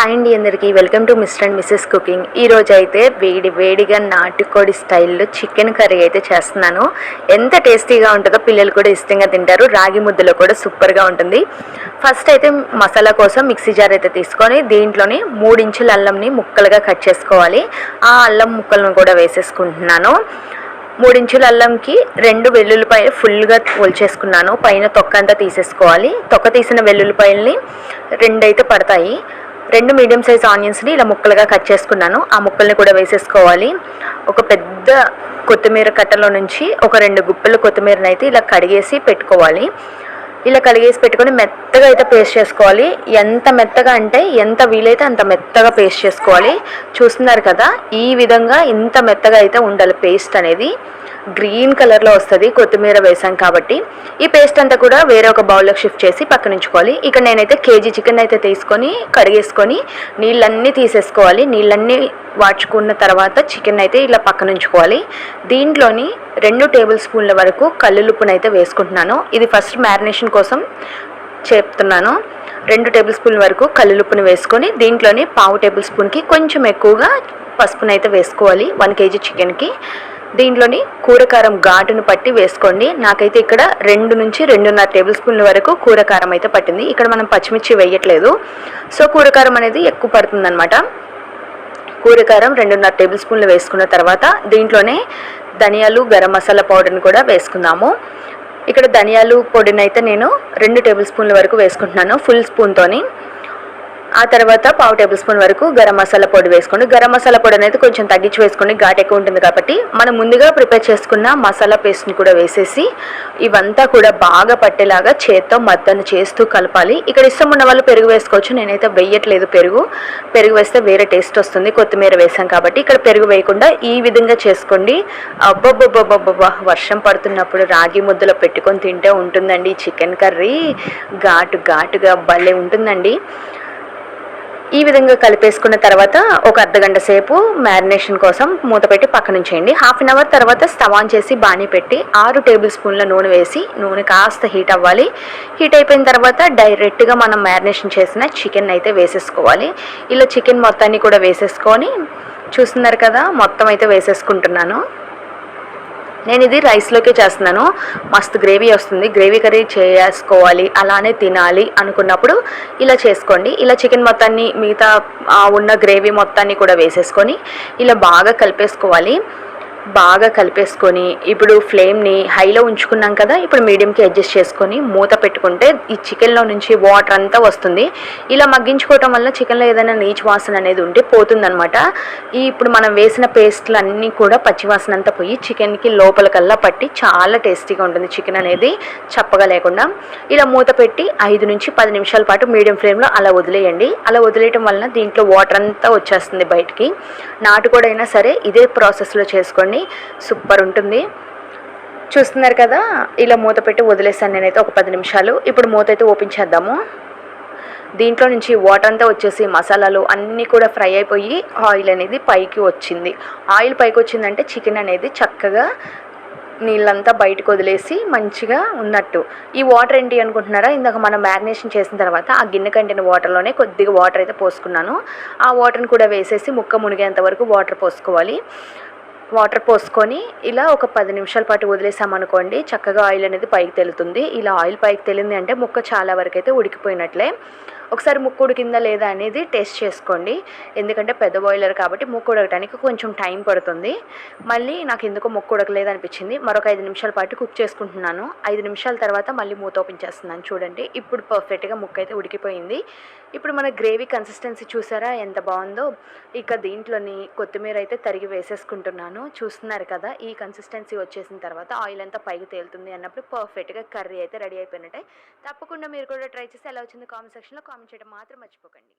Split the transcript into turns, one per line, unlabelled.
Hi అండి అందరికీ. Welcome to mister and missus cooking. ఈరోజు అయితే వేడి వేడిగా నాటుకోడి స్టైల్లో చికెన్ కర్రీ అయితే చేస్తున్నాను. ఎంత టేస్టీగా ఉంటుందో పిల్లలు కూడా ఇష్టంగా తింటారు. రాగి ముద్దలో కూడా సూపర్గా ఉంటుంది. ఫస్ట్ అయితే మసాలా కోసం మిక్సీ జార్ అయితే తీసుకొని దీంట్లోని మూడించుల అల్లంని ముక్కలుగా కట్ చేసుకోవాలి. ఆ అల్లం ముక్కలను కూడా వేసేసుకుంటున్నాను. మూడించుల అల్లంకి రెండు వెల్లుల్లిపాయ ఫుల్గా ఒలిచేసుకున్నాను. పైన తొక్క అంతా తీసేసుకోవాలి. తొక్క తీసిన వెల్లుల్లిపాయల్ని రెండైతే పడతాయి. రెండు మీడియం సైజ్ ఆనియన్స్ని ఇలా ముక్కలుగా కట్ చేసుకున్నాను. ఆ ముక్కల్ని కూడా వేసేసుకోవాలి. ఒక పెద్ద కొత్తిమీర కట్టలో నుంచి ఒక రెండు గుప్పలు కొత్తిమీరని అయితే ఇలా కడిగేసి పెట్టుకోవాలి. ఇలా కడిగేసి పెట్టుకొని మెత్తగా అయితే పేస్ట్ చేసుకోవాలి. ఎంత మెత్తగా అంటే ఎంత వీలైతే అంత మెత్తగా పేస్ట్ చేసుకోవాలి. చూస్తున్నారు కదా ఈ విధంగా ఇంత మెత్తగా అయితే ఉండాలి పేస్ట్ అనేది. గ్రీన్ కలర్లో వస్తుంది కొత్తిమీర వేసాం కాబట్టి. ఈ పేస్ట్ అంతా కూడా వేరే ఒక బౌల్లోకి షిఫ్ట్ చేసి పక్కన ఉంచుకోవాలి. ఇక్కడ నేనైతే కేజీ చికెన్ అయితే తీసుకొని కడిగేసుకొని నీళ్ళన్నీ తీసేసుకోవాలి. నీళ్ళన్నీ వాడ్చుకున్న తర్వాత చికెన్ అయితే ఇలా పక్కన ఉంచుకోవాలి. దీంట్లోని రెండు టేబుల్ స్పూన్ల వరకు కల్లులుప్పునైతే వేసుకుంటున్నాను. ఇది ఫస్ట్ మ్యారినేషన్ కోసం చెప్తున్నాను. రెండు టేబుల్ స్పూన్ వరకు కల్లులుప్పును వేసుకొని దీంట్లోని పావు టేబుల్ స్పూన్కి కొంచెం ఎక్కువగా పసుపునైతే వేసుకోవాలి. వన్ కేజీ చికెన్కి. దీంట్లోని కూరకారం ఘాటును పట్టి వేసుకోండి. నాకైతే ఇక్కడ రెండు నుంచి రెండున్నర టేబుల్ స్పూన్ల వరకు కూరకారం అయితే పట్టింది. ఇక్కడ మనం పచ్చిమిర్చి వేయట్లేదు. సో కూరకారం అనేది ఎక్కువ పడుతుందన్నమాట. కూరకారం రెండున్నర టేబుల్ స్పూన్లు వేసుకున్న తర్వాత దీంట్లోనే ధనియాలు గరం మసాలా పౌడర్ని కూడా వేసుకుందాము. ఇక్కడ ధనియాలు పొడిని అయితే నేను రెండు టేబుల్ స్పూన్ల వరకు వేసుకుంటున్నాను ఫుల్ స్పూన్తోని. ఆ తర్వాత పావు టేబుల్ స్పూన్ వరకు గరం మసాలా పొడి వేసుకోండి. గరం మసాలా పొడి అనేది కొంచెం తగ్గించి వేసుకోండి. ఘాట్ ఎక్కువ ఉంటుంది కాబట్టి మనం ముందుగా ప్రిపేర్ చేసుకున్న మసాలా పేస్ట్ని కూడా వేసేసి ఇవంతా కూడా బాగా పట్టేలాగా చేత్తో మద్దను చేస్తూ కలపాలి. ఇక్కడ ఇష్టం ఉన్న వాళ్ళు పెరుగు వేసుకోవచ్చు. నేనైతే వేయట్లేదు పెరుగు. పెరుగు వేస్తే వేరే టేస్ట్ వస్తుంది. కొత్తిమీర వేసాం కాబట్టి ఇక్కడ పెరుగు వేయకుండా ఈ విధంగా చేసుకోండి. అబ్బబ్బబ్బబ్బబ్బా వర్షం పడుతున్నప్పుడు రాగి ముద్దలో పెట్టుకొని తింటే ఉంటుందండి. చికెన్ కర్రీ ఘాటు ఘాటుగా భలే ఉంటుందండి. ఈ విధంగా కలిపేసుకున్న తర్వాత ఒక అర్ధగంట సేపు మ్యారినేషన్ కోసం మూత పెట్టి పక్కన ఉంచేయండి. హాఫ్ అన్ అవర్ తర్వాత స్టవ్ ఆన్ చేసి బాణీ పెట్టి ఆరు టేబుల్ స్పూన్ల నూనె వేసి నూనె కాస్త హీట్ అవ్వాలి. హీట్ అయిపోయిన తర్వాత డైరెక్ట్గా మనం మ్యారినేషన్ చేసిన చికెన్ అయితే వేసేసుకోవాలి. ఇలా చికెన్ మొత్తాన్ని కూడా వేసేసుకొని చూస్తున్నారు కదా మొత్తం అయితే వేసేసుకుంటున్నాను. నేను ఇది రైస్లోకే చేస్తున్నాను. మస్తు గ్రేవీ వస్తుంది. గ్రేవీ కర్రీ చేసుకోవాలి. అలానే తినాలి అనుకున్నప్పుడు ఇలా చేసుకోండి. ఇలా చికెన్ మొత్తాన్ని మిగతా ఉన్న గ్రేవీ మొత్తాన్ని కూడా వేసేసుకొని ఇలా బాగా కలిపేసుకోవాలి. బాగా కలిపేసుకొని ఇప్పుడు ఫ్లేమ్ని హైలో ఉంచుకున్నాం కదా ఇప్పుడు మీడియంకి అడ్జస్ట్ చేసుకొని మూత పెట్టుకుంటే ఈ చికెన్లో నుంచి వాటర్ అంతా వస్తుంది. ఇలా మగ్గించుకోవటం వల్ల చికెన్లో ఏదైనా నీచు వాసన అనేది ఉంటే పోతుందనమాట ఈ ఇప్పుడు మనం వేసిన పేస్ట్లు అన్నీ కూడా పచ్చివాసన అంతా పోయి చికెన్కి లోపలికల్లా పట్టి చాలా టేస్టీగా ఉంటుంది చికెన్ అనేది చప్పగా లేకుండా. ఇలా మూత పెట్టి ఐదు నుంచి పది నిమిషాల పాటు మీడియం ఫ్లేమ్లో అలా వదిలేయండి. అలా వదిలేయటం వలన దీంట్లో వాటర్ అంతా వచ్చేస్తుంది బయటికి. నాటుకోడైనా సరే ఇదే ప్రాసెస్లో చేసుకోండి సూపర్ ఉంటుంది. చూస్తున్నారు కదా ఇలా మూత పెట్టి వదిలేసాను నేనైతే ఒక పది నిమిషాలు. ఇప్పుడు మూత అయితే ఓపెన్ చేద్దాము. దీంట్లో నుంచి వాటర్ అంతా వచ్చేసి మసాలాలు అన్నీ కూడా ఫ్రై అయిపోయి ఆయిల్ అనేది పైకి వచ్చింది. ఆయిల్ పైకి వచ్చిందంటే చికెన్ అనేది చక్కగా నీళ్ళంతా బయటకు వదిలేసి మంచిగా ఉన్నట్టు. ఈ వాటర్ ఏంటి అనుకుంటున్నారా? ఇందాక మనం మ్యారినేషన్ చేసిన తర్వాత ఆ గిన్నె కంటిన వాటర్లోనే కొద్దిగా వాటర్ అయితే పోసుకున్నాను. ఆ వాటర్ని కూడా వేసేసి ముక్క మునిగేంత వరకు వాటర్ పోసుకోవాలి. వాటర్ పోసుకొని ఇలా ఒక పది నిమిషాల పాటు వదిలేసామనుకోండి చక్కగా ఆయిల్ అనేది పైకి తెలుతుంది. ఇలా ఆయిల్ పైకి తెలింది అంటే ముక్క చాలా వరకు అయితే ఉడికిపోయినట్లే. ఒకసారి ముక్కు ఉడికిందా లేదా అనేది టేస్ట్ చేసుకోండి. ఎందుకంటే పెద్ద బాయిలర్ కాబట్టి ముక్కుడకటానికి కొంచెం టైం పడుతుంది. మళ్ళీ నాకు ఎందుకో ముక్కు ఉడకలేదు అనిపించింది. మరొక ఐదు నిమిషాల పాటు కుక్ చేసుకుంటున్నాను. ఐదు నిమిషాల తర్వాత మళ్ళీ మూత ఓపెన్ చేస్తున్నాను చూడండి. ఇప్పుడు పర్ఫెక్ట్గా ముక్క అయితే ఉడికిపోయింది. ఇప్పుడు మన గ్రేవీ కన్సిస్టెన్సీ చూసారా? ఎంత బాగుందో. ఇక దీంట్లోని కొత్తిమీర అయితే తరిగి వేసేసుకుంటున్నాను. చూస్తున్నారు కదా ఈ కన్సిస్టెన్సీ వచ్చేసిన తర్వాత ఆయిల్ అంతా పైకి తేలుతుంది అన్నప్పుడు పర్ఫెక్ట్గా కర్రీ అయితే రెడీ అయిపోయినట్టే. తప్పకుండా మీరు కూడా ట్రై చేసి ఎలా వచ్చింది కామెంట్ సెక్షన్లో కామెంట్ చేయడం మాత్రం మర్చిపోకండి.